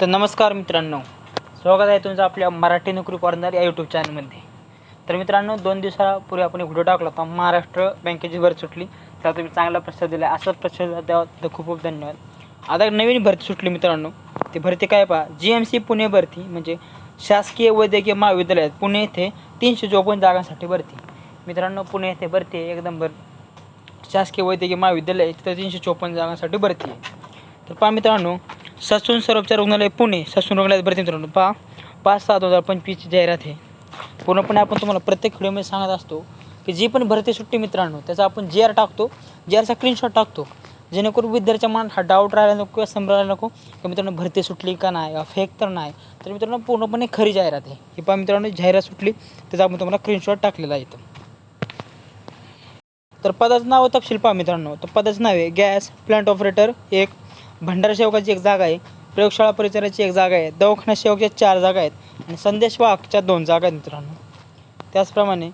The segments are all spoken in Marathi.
तर नमस्कार मित्रांनो स्वागत आहे तुमचं आपल्या मराठी नोकरी कॉर्नर या यूट्यूब चॅनलमध्ये तर मित्रांनो दोन दिवसापूर्वी आपण एक व्हिडिओ टाकला होता महाराष्ट्र बँकेची भरती सुटली. त्याला तुम्ही चांगला प्रसाद दिला. असाच प्रसाद द्यावा तर खूप खूप धन्यवाद. आता एक नवीन भरती सुटली मित्रांनो. ती भरती काय पहा जी एम सी पुणे भरती म्हणजे शासकीय वैद्यकीय महाविद्यालयात पुणे येथे तीनशे चोपन्न जागांसाठी भरती. मित्रांनो पुणे येथे भरती आहे एकदम भर शासकीय वैद्यकीय महाविद्यालय तिथं तीनशे चोपन्न जागांसाठी भरती आहे. तर पहा मित्रांनो ससून सर्वोपचार रुग्णालय पुणे ससून रुग्णालयात भरती मित्रांनो पहा पाच सहा दोन हजार पंचवीसची जाहिरात आहे. पूर्णपणे आपण तुम्हाला प्रत्येक व्हिडिओमध्ये सांगत असतो की जी पण भरती सुट्टी मित्रांनो त्याचा आपण जे आर टाकतो जे आरचा स्क्रीनशॉट टाकतो. जेणेकरून विद्यार्थ्याच्या मनात हा डाऊट राहायला नको किंवा संभ्रायला नको की मित्रांनो भरती सुटली का नाही फेक तर नाही. तर मित्रांनो पूर्णपणे खरी जाहिरात आहे. ही पहा मित्रांनो जाहिरात सुटली त्याचा आपण तुम्हाला स्क्रीनशॉट टाकलेला आहे तर पदाचं नाव तपशील पहा मित्रांनो. तर पदाचं नाव आहे गॅस प्लांट ऑपरेटर एक भंडारा सेवकाची एक जागा आहे प्रयोगशाळा परिचाराची एक जागा आहे दवाखाना सेवकच्या चार जागा आहेत आणि संदेश वाहकच्या दोन जागा आहेत मित्रांनो. त्याचप्रमाणे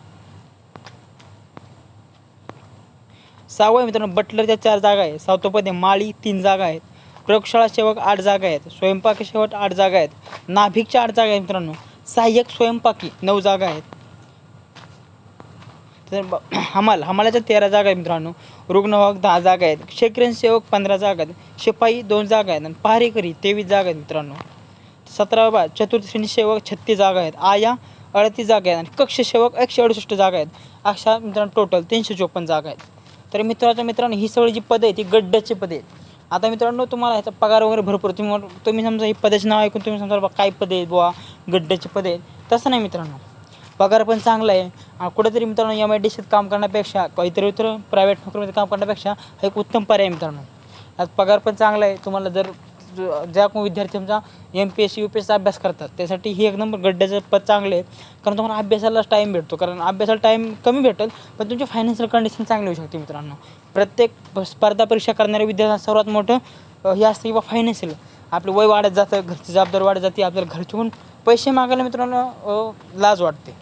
सहावं आहे मित्रांनो बटलरच्या चार जागा आहे सावतोपदे माळी तीन जागा आहेत प्रयोगशाळा सेवक आठ जागा आहेत स्वयंपाकी सेवक आठ जागा आहेत नाभिकच्या आठ जागा आहेत मित्रांनो सहाय्यक स्वयंपाकी नऊ जागा आहेत. तर ब- हमाल हमालाच्या तेरा जागा आहेत मित्रांनो. रुग्णवाहक दहा जागा आहेत. शेकरेन सेवक पंधरा जागा आहेत. शिपाई दोन जागा आहेत. आणि पहारेकरी तेवीस जागा आहेत मित्रांनो. सतरा बा चतुर्थ श्रेणी सेवक छत्तीस जागा आहेत. आया अडतीस जागा आहेत. आणि कक्ष सेवक एकशे अडुसष्ट जागा आहेत. अशा मित्रांनो टोटल तीनशे चोपन्न जागा आहेत. तर मित्रांनो मित्रांनो ही सगळी जी पदं आहेत ती गड्ड्याची पदे आहेत. आता मित्रांनो तुम्हाला ह्याचा पगार वगैरे भरपूर तुम्ही तुम्ही समजा ही पदाचे नाव ऐकून तुम्ही समजा बा काय पदे आहेत बुवा? गड्ड्याची पदे आहेत. तसं नाही मित्रांनो. पगार पण चांगला आहे. आणि कुठेतरी मित्रांनो एम आय डी सीत काम करण्यापेक्षा काहीतरी इतर प्रायव्हेट नोकरीमध्ये काम करण्यापेक्षा हा एक उत्तम पर्याय मित्रांनो. आज पगार पण चांगला आहे. तुम्हाला जर ज्या कोण विद्यार्थी आमचा M P S C U P एसचा अभ्यास करतात त्यासाठी ही एक नंबर गड्ड्याचं पद चांगलं आहे. कारण तुम्हाला अभ्यासालाच टाईम भेटतो. कारण अभ्यासाला टाईम कमी भेटेल पण तुमची फायनान्शियल कंडिशन चांगली होऊ शकते मित्रांनो. प्रत्येक स्पर्धा परीक्षा करणाऱ्या विद्यार्थ्यांना सर्वात मोठं हे असतं की बा फायनान्शियल आपलं वय वाढत जातं घरची जबाबदारी वाढत जाते आपल्याला घरच्याकडून पैसे मागायला मित्रांनो लाज वाटते.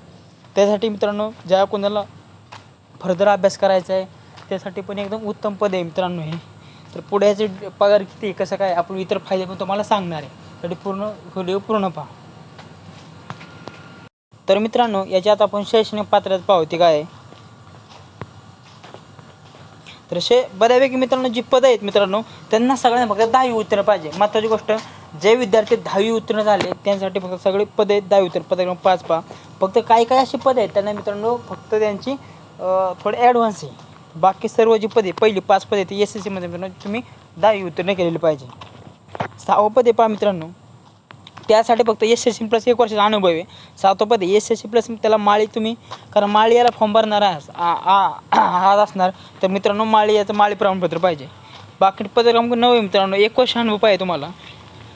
त्यासाठी मित्रांनो ज्या कोणाला फर्दर अभ्यास करायचा आहे त्यासाठी पण एकदम उत्तम पद आहे मित्रांनो हे. तर पुढे याचे पगार किती कसं काय आपण इतर फायदे पण तुम्हाला सांगणार आहे. त्यासाठी पूर्ण व्हिडिओ पूर्ण पहा. तर मित्रांनो याच्यात आपण शैक्षणिक पात्रता पावती काय तर असे बऱ्यापैकी मित्रांनो जी पदं आहेत मित्रांनो त्यांना सगळ्यांना फक्त दहावी उत्तर पाहिजे. महत्त्वाची गोष्ट जे विद्यार्थी दहावी उत्तीर्ण झाले त्यांसाठी फक्त सगळे पदे दहावी उत्तीर्ण पद पाच पहा. फक्त काही काही अशी पदे आहेत त्यांना मित्रांनो फक्त त्यांची थोडे ॲडव्हान्स आहे. बाकी सर्व जी पदे पहिली पाच पदे आहेत एस एस सीमध्ये मित्रांनो तुम्ही दहावी उत्तीर्ण केलेली पाहिजे. सहावं पदे पहा मित्रांनो. त्यासाठी फक्त एस एस सी प्लस एक वर्षाचा अनुभव आहे. सातवं पद एस एस सी प्लस त्याला माळी तुम्ही कारण माळी याला फॉर्म भरणार आहात आ- आ- आज असणार. तर मित्रांनो माळी याचं माळी प्रमाणपत्र पाहिजे. बाकी पदक्रम नवे नऊ मित्रांनो. एक वर्ष अनुभव पाहिजे तुम्हाला.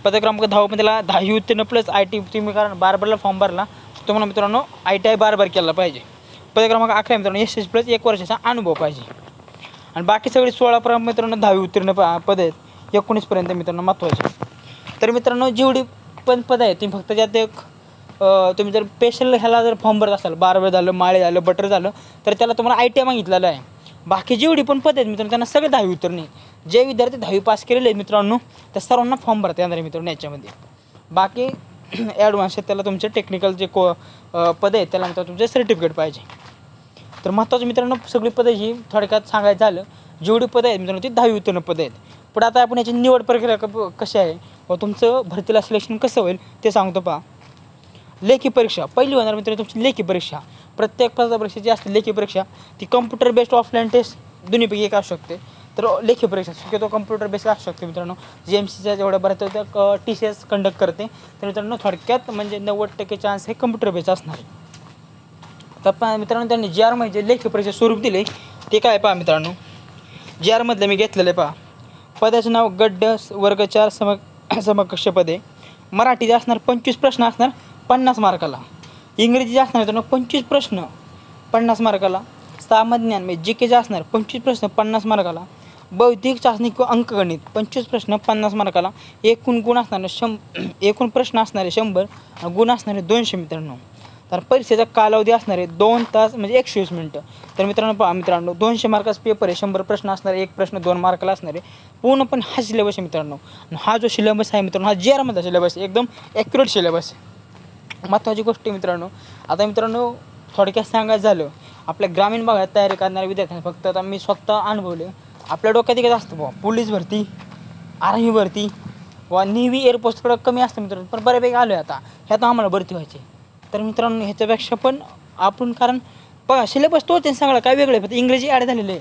पद क्रमांक दहावं त्याला दहावी उत्तीर्ण प्लस आय टी तुम्ही कारण बारबारला फॉर्म भरला तुम्हाला मित्रांनो आय टी आय बारबार केला पाहिजे. पद क्रमांक अकरा मित्रांनो एस एस प्लस एक वर्षाचा अनुभव पाहिजे. आणि बाकी सगळे सोळापर्यंत मित्रांनो दहावी उत्तीर्ण प- पद आहेत. एकोणीसपर्यंत मित्रांनो महत्त्वाचे तर मित्रांनो जेवढी पण पद आहेत तुम्ही फक्त ज्यात एक तुम्ही जर स्पेशल ह्याला जर फॉर्म भरत असाल बारबर झालं माळे झालं बटर झालं तर त्याला तुम्हाला आय टी आय मागितलेलं आहे. बाकी जेवढी पण पद आहेत मित्रांनो त्यांना सगळे दहावी उतरणे जे विद्यार्थी दहावी पास केलेले आहेत मित्रांनो त्या सर्वांना फॉर्म भरता येणार आहे मित्रांनो याच्यामध्ये. बाकी ॲडव्हान्स आहेत त्याला तुमचे टेक्निकल जे को पद आहेत त्याला मित्रांनो तुमचे सर्टिफिकेट पाहिजे. तर महत्त्वाचं मित्रांनो सगळी पदं ही थोडक्यात सांगायचं झालं जेवढी पदं आहेत मित्रांनो ती दहावी उत्तीर्ण पदं आहेत. पण आता आपण याची निवड प्रक्रिया क- कशी आहे व तुमचं भरतीला सिलेक्शन कसं होईल ते सांगतो पहा. लेखी परीक्षा पहिली होणार मित्रांनो तुमची लेखी परीक्षा. प्रत्येक स्पर्धा जी असते लेखी परीक्षा ती कम्प्युटर बेस्ड ऑफलाईन टेस्ट दोन्हीपैकी एक असू शकते. तर लेखी परीक्षा शक्यतो कम्प्युटर बेस्ड असू शकते मित्रांनो. जी एम सीच्या जेवढ्या बऱ्याच त्या टी सी एस कंडक्ट करते. तर मित्रांनो थोडक्यात म्हणजे नव्वद टक्के चान्स हे कम्प्युटर बेस्ड असणार आहे. तर पहा मित्रांनो त्यांनी जी आर म्हणजे लेखी परीक्षा स्वरूप दिले ते काय पहा मित्रांनो. जी आरमधलं मी घेतलेलं आहे पहा. पदाचं नाव गड्ड वर्ग चार सम समकक्ष पदे. मराठीचे असणार पंचवीस प्रश्न असणार पन्नास मार्काला. इंग्रजीचे असणार मित्रांनो पंचवीस प्रश्न पन्नास मार्काला. सामान्य म्हणजे जी केचे असणार पंचवीस प्रश्न पन्नास मार्काला. बौद्धिक चाचणी किंवा अंकगणित पंचवीस प्रश्न पन्नास मार्काला. एकूण गुण असणारे शं एकूण प्रश्न असणारे शंभर गुण असणारे दोनशे मित्रांनो. तर परीक्षेचा कालावधी असणारे दोन तास म्हणजे एकशे वीस मिनटं. तर मित्रांनो पहा मित्रांनो दोनशे मार्काचा पेपर आहे शंभर प्रश्न असणारे एक प्रश्न दोन मार्काला असणारे पूर्णपणे हा सिलेबस आहे मित्रांनो. हा जो सिलेबस आहे मित्रांनो हा जे आरमधला सिलेबस आहे एकदम ॲक्युरेट सिलेबस आहे. महत्त्वाची गोष्ट आहे मित्रांनो. आता मित्रांनो थोडक्यात सांगायचं झालं आपल्या ग्रामीण भागात तयारी करणाऱ्या विद्यार्थ्यांना फक्त आता मी स्वतः अनुभवले आपल्या डोक्यात एकच असतं बुवा पोलीस भरती आर्मी भरती वा नेव्ही एअरपोस्टकडं कमी असतं मित्रांनो पण बऱ्यापैकी आलो आहे आता. ह्यात आम्हाला भरती व्हायची. तर मित्रांनो ह्याच्यापेक्षा पण आपण कारण बघा सिलेबस तोच आहे सगळं काय वेगळं आहे फक्त इंग्रजी ॲड झालेलं आहे.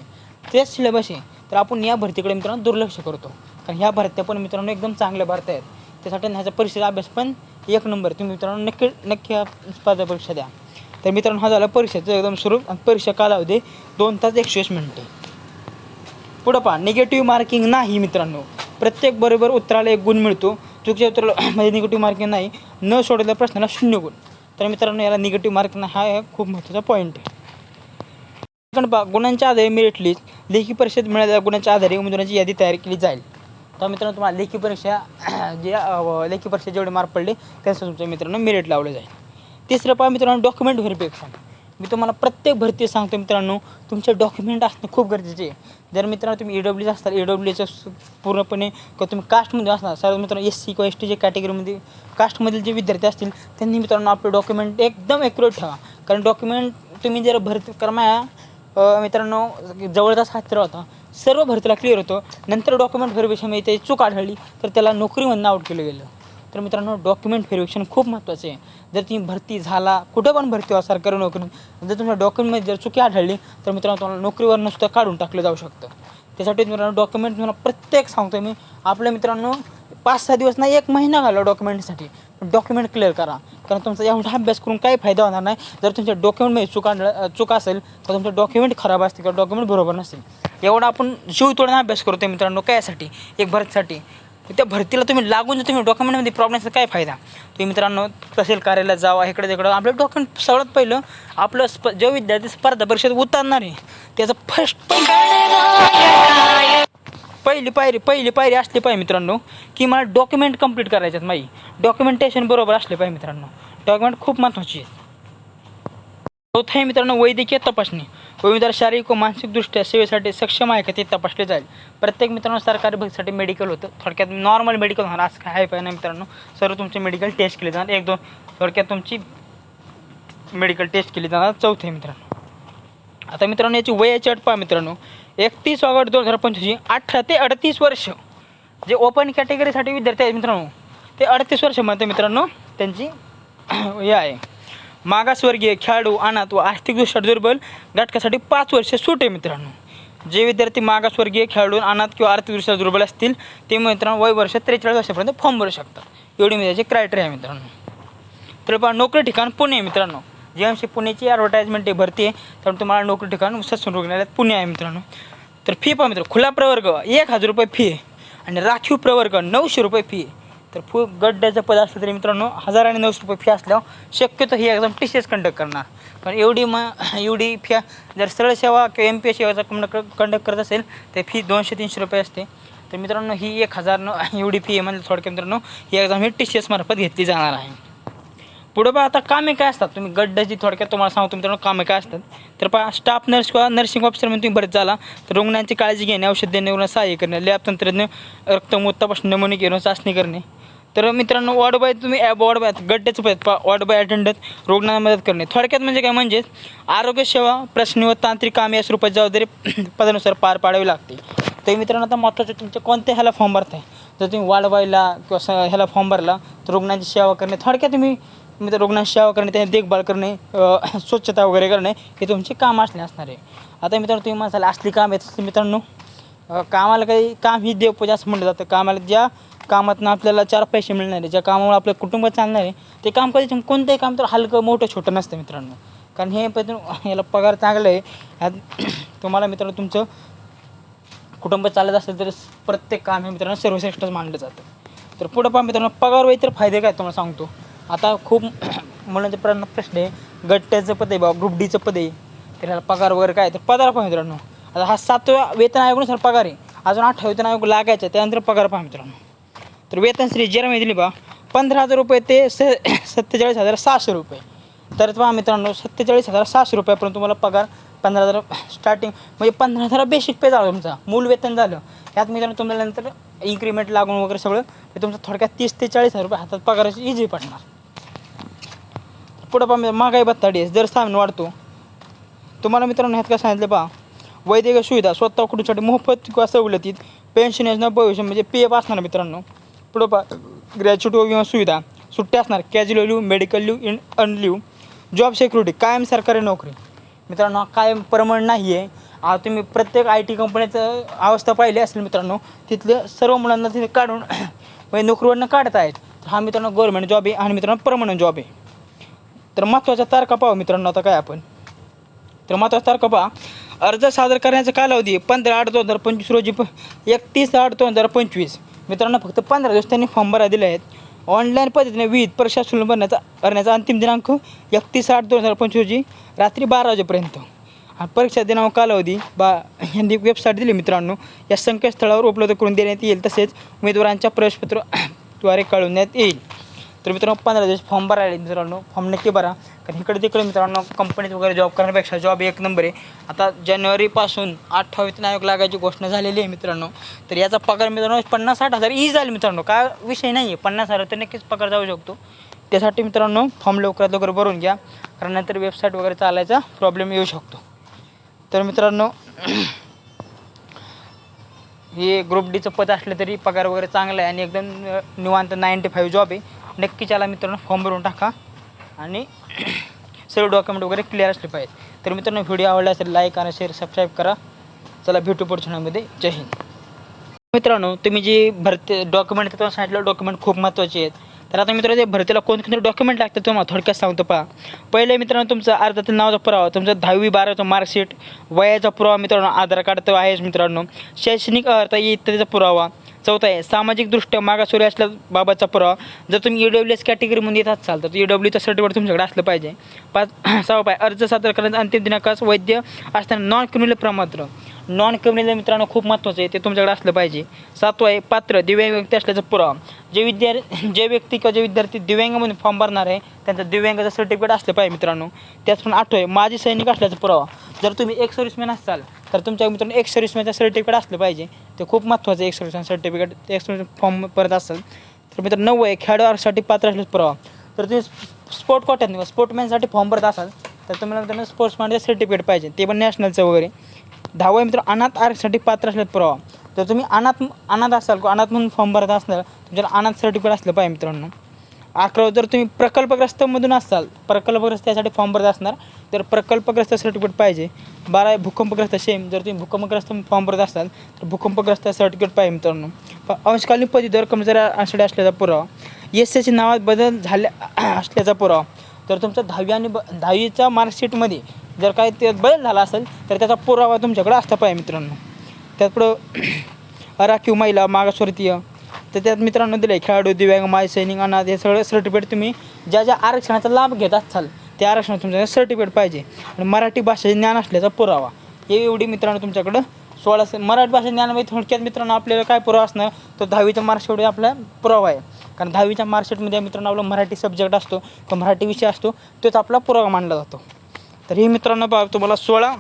तेच सिलेबस आहे. तर आपण या भरतीकडे मित्रांनो दुर्लक्ष करतो. कारण ह्या भरत्या पण मित्रांनो एकदम चांगल्या भरत्या आहेत. त्यासाठी ह्याचा परिस्थिती अभ्यास पण एक नंबर तुम्ही मित्रांनो नक्की नक्की स्पर्धा परीक्षा द्या. तर मित्रांनो हा झाला परीक्षेचं एकदम स्वरूप आणि परीक्षा कालावधी दोन तास एकशे वीस मिनिटे. पुढं पहा निगेटिव्ह मार्किंग नाही मित्रांनो. प्रत्येक बरोबर उत्तराला एक गुण मिळतो. चुकीच्या उत्तराला म्हणजे निगेटिव्ह मार्किंग नाही. न सोडलेल्या प्रश्नाला शून्य गुण. तर मित्रांनो याला निगेटिव्ह मार्किंग हा खूप महत्त्वाचा पॉईंट आहे. कारण पहा गुणांच्या आधारे मेरिट लिस्ट लेखी परीक्षेत मिळालेल्या गुणांच्या आधारे उमेदवारांची यादी तयार केली जाईल. तर मित्रांनो तुम्हाला लेखी परीक्षा जे लेखी परीक्षा जेवढे मार्क पडले त्याचं तुमच्या मित्रांनो मेरिट लावलं जाईल. तिसरं पहा मित्रांनो डॉक्युमेंट व्हेरिफिकेशन मी तुम्हाला प्रत्येक भरती सांगतो मित्रांनो तुमचे डॉक्युमेंट असणं खूप गरजेचे आहे. जर मित्रांनो तुम्ही ई डब्ल्यू असतात ई डब्ल्यूचं पूर्णपणे किंवा तुम्ही कास्टमध्ये असणार सर्व मित्रांनो एस सी किंवा एस टीच्या कॅटेगरीमध्ये कास्टमधील जे विद्यार्थी असतील त्यांनी मित्रांनो आपले डॉक्युमेंट एकदम ॲक्युरेट ठेवा. कारण डॉक्युमेंट तुम्ही जर भरती कर्माया मित्रांनो जवळचा हात होता सर्व भरतीला क्लिअर होतो. नंतर डॉक्युमेंट व्हेरिफिकेशनमध्ये त्याची चूक आढळली तर त्याला नोकरीमधून आउट केलं गेलं. तर मित्रांनो डॉक्युमेंट व्हेरिफिकेशन खूप महत्त्वाचं आहे. जर तुम्ही भरती झाला कुठं पण भरती व्हा सरकारी नोकरी जर तुमच्या डॉक्युमेंट जर चुकी आढळली तर मित्रांनो तुम्हाला नोकरीवर सुद्धा काढून टाकलं जाऊ शकतं. त्यासाठी मित्रांनो डॉक्युमेंट तुम्हाला प्रत्येक सांगतो मी. आपल्या मित्रांनो पाच सहा दिवस नाही एक महिना घाला डॉक्युमेंटसाठी डॉक्युमेंट क्लिअर करा. कारण तुमचा एवढा अभ्यास करून काही फायदा होणार नाही. जर तुमच्या डॉक्युमेंटमध्ये चुका चुका चूक असेल तर तुमचं डॉक्युमेंट खराब असते किंवा डॉक्युमेंट बरोबर नसेल. एवढा आपण जीव तोडून अभ्यास करतो मित्रांनो कायसाठी एक भरतीसाठी. त्या भरतीला तुम्ही लागून जर तुम्ही डॉक्युमेंटमध्ये प्रॉब्लेम असेल काय फायदा? तुम्ही मित्रांनो तहसील कार्यालयात जावा इकडे तिकडं आपलं डॉक्युमेंट सगळ्यात पहिलं आपलं स्प जो विद्यार्थी स्पर्धा परीक्षेत उतरणार आहे त्याचं फर्स्ट पहिली पायरी पहिली पायरी असली पाहिजे मित्रांनो की मला डॉक्युमेंट कंप्लीट करायचे आहेत माझी डॉक्युमेंटेशन बरोबर असले पाहिजे मित्रांनो. डॉक्युमेंट खूप महत्त्वाची आहे चौथं आहे मित्रांनो वैद्यकीय तपासणी. उमेदवार शारीरिक व मानसिकदृष्ट्या सेवेसाठी सक्षम आहे का ते तपासले जाईल. प्रत्येक मित्रांनो सरकारी भरतीसाठी मेडिकल होतं. थोडक्यात नॉर्मल मेडिकल होणार असं काय आहे पाहिजे नाही मित्रांनो. सर्व तुमचे मेडिकल टेस्ट केले जाणार. एक दोन थोडक्यात तुमची मेडिकल टेस्ट केली जाणार. चौथे मित्रांनो. आता मित्रांनो याची वयाची अट पहा मित्रांनो. एकतीस ऑगस्ट दोन हजार पंचवीस अठरा ते अडतीस वर्ष. जे ओपन कॅटेगरीसाठी विद्यार्थी आहेत मित्रांनो ते अडतीस वर्ष म्हणते मित्रांनो त्यांची हे आहे. मागासवर्गीय खेळाडू अनाथ व आर्थिकदृष्ट्या दुर्बल घटकासाठी पाच वर्ष सूट आहे मित्रांनो. जे विद्यार्थी मागासवर्गीय खेळाडू अनाथ किंवा आर्थिकदृष्ट्या दुर्बल असतील ते मित्रांनो वय वर्ष त्रेचाळीस वर्षापर्यंत फॉर्म भरू शकतात. एवढी मी क्रायटेरिया आहे मित्रांनो. तर पहा नोकरी ठिकाण पुणे मित्रांनो. जी एम सी पुण्याची ॲडव्हर्टाईजमेंट आहे भरती आहे तर तुम्हाला नोकरी ठिकाण ससून रुग्णालयात पुणे आहे मित्रांनो. तर फी पहा मित्र खुला प्रवर्ग एक हजार रुपये फी आहे. आणि राखीव प्रवर्ग नऊशे रुपये फी आहे. तर फु गड्ड्याचं पद असलं तरी मित्रांनो हजार आणि नऊशे रुपये फी असल्यावर शक्यतो ही exam T C S conduct करणार. पण एवढी म एवढी फी जर सरळ सेवा किंवा एम पी एस सेवाचा कंडक्ट कंडक्ट करत असेल तर फी दोनशे तीनशे रुपये असते. तर मित्रांनो ही एक हजार न एवढी फी आहे म्हणजे थोडक्या मित्रांनो ही एक्झाम ही टी सी एस मार्फत घेतली जाणार आहे. पुढं बा आता कामे काय असतात? तुम्ही गड्ड्याची थोडक्यात तुम्हाला सांगतो मित्रांनो कामे काय असतात? तर पहा स्टाफ नर्स किंवा नर्सिंग ऑफिसर म्हणून तुम्ही बरेच झाला तर रुग्णांची काळजी घेणे औषध देणे रुग्ण सहाय्य करणे लॅब तंत्रज्ञ रक्तमूत नमुने घेणं चाचणी करणे. तर मित्रांनो वॉर्ड बाय तुम्ही वॉर्ड बाय गड्ड्याचं पाहिजे पा वॉर्ड बाय अटेंडंट रुग्णांना मदत करणे. थोडक्यात म्हणजे काय? म्हणजे आरोग्य सेवा प्रश्न व तांत्रिक कामे या स्वरूपात जबाबदारी पदानुसार पार पाडावी लागते. तर मित्रांनो आता महत्त्वाचं तुमच्या कोणत्या ह्याला फॉर्म भरताय? जर तुम्ही वाढवायला किंवा स ह्याला फॉर्म भरला तर रुग्णांची सेवा करणे. थोडक्यात तुम्ही मित्र रुग्णांची सेवा करणे त्यांची देखभाल करणे स्वच्छता वगैरे करणे हे तुमचे काम असले असणार आहे. आता मित्रांनो तुम्ही माणसाला असली काम येत असते मित्रांनो कामाला काही काम ही देवपूजा असं म्हटलं जातं. कामाला ज्या कामातून आपल्याला चार पैसे मिळणार आहे ज्या कामामुळे आपलं कुटुंब चालणार आहे ते काम कधी कोणतंही काम तर हलकं मोठं छोटं नसतं मित्रांनो. कारण हे पण याला पगार चांगला आहे. ह्यात तुम्हाला मित्रांनो तुमचं कुटुंब चालत असेल तर प्रत्येक काम हे मित्रांनो सर्वश्रेष्ठच मानलं जातं. तर पुढं पहा मित्रांनो पगार वय तर फायदे काय तुम्हाला सांगतो. आता खूप मुलांचे प्र प्रश्न आहे. गट्ट्याचं पद आहे बाबा ग्रुप डीचं पद आहे. त्याला पगार वगैरे काय तर पगार पाहा मित्रांनो. आता हा सातव्या वेतन आयोगानुसार पगार आहे. अजून आठव्या वेतन आयोग लागायचा त्यानंतर पगार पहा मित्रांनो. तर वेतन श्री जर दिली बा पंधरा हजार रुपये ते स सत्तेचाळीस हजार सहाशे रुपये. तर पहा मित्रांनो सत्तेचाळीस हजार सहाशे रुपयापर्यंत तुम्हाला पगार पंधरा हजार स्टार्टिंग म्हणजे पंधरा हजार बेसिक पे झालं तुमचा. मूल वेतन झालं. यात मित्रांनो तुम्हाला नंतर इन्क्रीमेंट लागून वगैरे सगळं तुमचं थोडक्यात तीस ते चाळीस हजार रुपये हातात पगाराची इझी पडणार. पुढं पहा महागाई बत्ताडी आहे जर सामान वाढतो. तुम्हाला मित्रांनो ह्यात काय सांगितलं पहा. वैद्यकीय सुविधा स्वतः कुठूनसाठी मोफत किंवा सवलतीत पेन्शन योजना भविष्य म्हणजे पी एफ असणार मित्रांनो. पुढं पहा ग्रॅज्युएट किंवा सुविधा सुट्ट्या असणार कॅज्युअल लिव्ह मेडिकल लिव्ह इन अनलिव्ह जॉब सिक्युरिटी कायम सरकारी नोकरी. मित्रांनो कायम परमनंट नाही आहे आता तुम्ही प्रत्येक आय टी कंपनीचं अवस्था पाहिली असेल मित्रांनो तिथल्या सर्व मुलांना तिथे काढून म्हणजे नोकरीवरनं काढत आहेत हा मित्रांनो गव्हर्मेंट जॉब आहे आणि मित्रांनो परमनंट जॉब आहे. तर महत्त्वाच्या तारखा पाहू मित्रांनो आता काय आपण? तर महत्त्वाचा तारखा पहा. अर्ज सादर करण्याचा कालावधी पंधरा आठ दोन हजार पंचवीस रोजी प एकतीस आठ दोन हजार पंचवीस. मित्रांनो फक्त पंधरा दिवस त्यांनी फॉर्म भरा दिले आहेत. ऑनलाईन पद्धतीने विविध परीक्षा भरण्याचा भरण्याचा अंतिम दिनांक एकतीस आठ दोन हजार पंचवीस रोजी रात्री बारा वाजेपर्यंत. आणि परीक्षा दिनांक कालावधी बा यांनी वेबसाईट दिली मित्रांनो. या संकेतस्थळावर उपलब्ध करून देण्यात येईल तसेच उमेदवारांच्या प्रवेशपत्र द्वारे कळवण्यात येईल. तर मित्रांनो पंधरा दिवस फॉर्म भरायला मित्रांनो. फॉर्म नक्की भरा. कारण इकडे तिकडे मित्रांनो कंपनीत वगैरे जॉब करण्यापेक्षा जॉब एक नंबर आहे. आता जानेवारीपासून अठ्ठावीस नायक आयोग लागायची घोषणा झालेली आहे मित्रांनो. तर याचा पगार मित्रांनो पन्नास साठ हजार ई झाले मित्रांनो. काय विषय नाही आहे पन्नास हजार तर नक्कीच पगार जाऊ शकतो. त्यासाठी मित्रांनो फॉर्म लवकरात लवकर भरून घ्या. कारण नंतर वेबसाईट वगैरे चालायचा प्रॉब्लेम येऊ शकतो. तर मित्रांनो हे ग्रुप डीचं पद असलं तरी पगार वगैरे चांगला आहे आणि एकदम निवांत नाईंटी फाईव्ह जॉब आहे. नक्की त्याला मित्रांनो फॉर्म भरून टाका. आणि सर्व डॉक्युमेंट वगैरे क्लिअर असले पाहिजे. तर मित्रांनो व्हिडिओ आवडला असेल लाईक आणि शेअर सबस्क्राईब करा. चला भेटू पुढच्या जय हिंद. मित्रांनो तुम्ही जे भरते डॉक्युमेंट तुम्हाला सांगितलं डॉक्युमेंट खूप महत्त्वाचे आहेत. तर आता मित्रांनो ते भरतीला कोणकोणते डॉक्युमेंट लागतात तुम्हाला थोडक्यात सांगतो पहा. पहिले मित्रांनो तुमचा अर्जातील नावाचा पुरावा तुमचा दहावी बारावीचं मार्कशीट वयाचा पुरावा मित्रांनो आधार कार्ड तर आहेच मित्रांनो. शैक्षणिक अर्हता इत्यादीचा पुरावा. चौथा आहे सामाजिकदृष्ट्या मागासवर्गीय असल्याबाबतचा पुरावा. जर तुम्ही ई डब्ल्यू एस कॅटेगरीमध्ये येत असाल तर ई डब्ल्यूचं सर्टिफिकेट तुमच्याकडे असलं पाहिजे. पाच सहा पाय अर्ज सादर करण्याचा अंतिम दिनांकास वैद्य असताना नॉन क्रिमिनल प्रमात्र नॉन क्रिमिनल मित्रांनो खूप महत्त्वाचं आहे ते तुमच्याकडे असलं पाहिजे. सातवं आहे पात्र दिव्यांग व्यक्ती असल्याचा पुरावा. जे विद्यार्थी जे व्यक्ती किंवा जे विद्यार्थी दिव्यांगामधून फॉर्म भरणार आहे त्यांचं दिव्यांगाचं सर्टिफिकेट असलं पाहिजे मित्रांनो. त्याचप्रमाणे आठवं आहे माजी सैनिक असल्याचा पुरावा. जर तुम्ही एक सर्व्हिसमॅन असाल तर तुमच्या मित्रांनो एक सर्व्हिसमॅनचं सर्टिफिकेट असलं पाहिजे. ते खूप महत्त्वाचं आहे एक सर्व्हिसमॅन सर्टिफिकेट एक सर्व्हिस फॉर्म परत असेल तर मित्र नऊ आहे खेळाडूसाठी पात्र असलेच पुरावा. तर तुम्ही स्पोर्ट कोट्यात स्पोर्टमॅनसाठी फॉर्म भरत असाल तर तुम्हाला मित्रांनो स्पोर्ट्समॅनचं सर्टिफिकेट पाहिजे. ते पण नॅशनलचं वगैरे. दहावं मित्र अनाथ आरक्षणासाठी पात्र असल्यात पुरावा. जर तुम्ही अनाथ अनाथ असाल किंवा अनाथ म्हणून फॉर्म भरत असणार तुमच्याला अनाथ सर्टिफिकेट असलं पाहिजे मित्रांनो. अकरा जर तुम्ही प्रकल्पग्रस्तमधून असाल प्रकल्पग्रस्त यासाठी फॉर्म भरत असणार तर प्रकल्पग्रस्त सर्टिफिकेट पाहिजे. बारा आहे भूकंपग्रस्त सेम जर तुम्ही भूकंपग्रस्त फॉर्म भरत असाल तर भूकंपग्रस्त सर्टिफिकेट पाहिजे मित्रांनो. प- अंशकालीन पदवीधर कर्मचारी आषाढी असल्याचा पुरावा एस एसच्या नावात बदल झाल्या असल्याचा पुरावा तर तुमचा दहावी आणि ब दहावीच्या मार्कशीटमध्ये जर काही ते बदल झाला असेल तर त्याचा पुरावा तुमच्याकडे असता पाहिजे मित्रांनो. त्याचपुढं राखीव महिला मागासवर्तीय तर त्यात मित्रांनो दिले खेळाडू दिव्यांग माय सैनिक अनाथ हे सगळं सर्टिफिकेट तुम्ही ज्या ज्या आरक्षणाचा लाभ घेत असाल त्या आरक्षणात तुमच्याकडे सर्टिफिकेट पाहिजे. आणि मराठी भाषेचे ज्ञान असल्याचा पुरावा. हे एवढी मित्रांनो तुमच्याकडं सोळा स- मराठी भाषा ज्ञानामध्ये म्हणजे थोडक्यात मित्रांनो आपल्याला काय पुरावा असणार? तो दहावीच्या मार्कशीटवर आपला पुरावा आहे. कारण दहावीच्या मार्कशीटमध्ये मित्रांनो आपला मराठी सब्जेक्ट असतो किंवा मराठी विषय असतो तोच आपला पुरावा मानला जातो. तर ही मित्रांनो तुम्हाला सोळा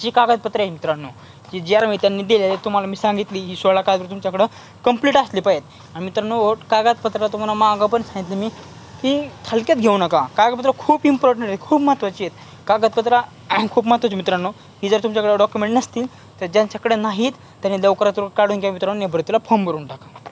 जी कागदपत्रे आहे मित्रांनो. जी जी आर त्यांनी दिलेली तुम्हाला मी सांगितली ही सोळा कागद तुमच्याकडं कंप्लीट असली पाहिजेत. आणि मित्रांनो कागदपत्र तुम्हाला मागं पण सांगितलं मी की हलक्यात घेऊ नका. कागदपत्र खूप इम्पॉर्टंट आहेत खूप महत्त्वाची आहेत. कागदपत्र खूप महत्त्वाची मित्रांनो. ही जर तुमच्याकडे डॉक्युमेंट नसतील तर ज्यांच्याकडे नाहीत त्यांनी लवकरात लवकर काढून घ्या मित्रांनो निवृत्तीला फॉर्म भरून टाका.